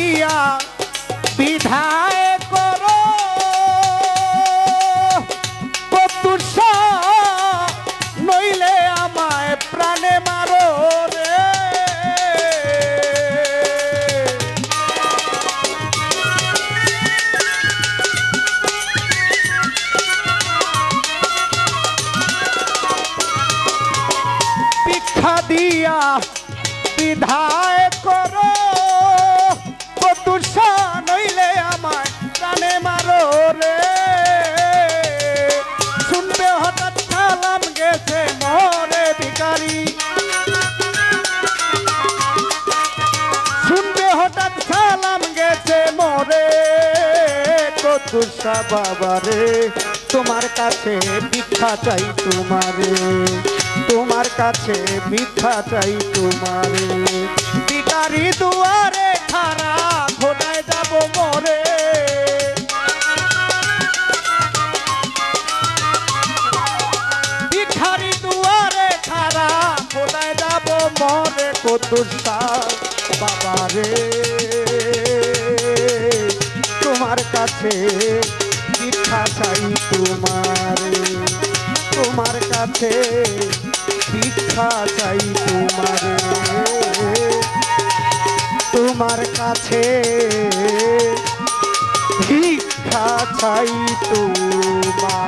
দিয়া বিধায় করো। কতুষ নইলে আমায় প্রাণে মারো রে। ভিক্ষা দিয়া বিধায় কতুষা বাবারে, তোমার কাছে ভিক্ষা চাই তোমারে। তোমার কাছে ভিক্ষা চাই তোমারে। ভিকারি দুয়ারে খারা খোদায় যাব মরে। ভিখারি দুয়ারে খারা যাব মরে। বাবারে। তোমার কাছে ভিক্ষা চাই তোমার তোমার কাছে ভিক্ষা চাই তোমার। তোমার কাছে ভিক্ষা চাই তোমারে।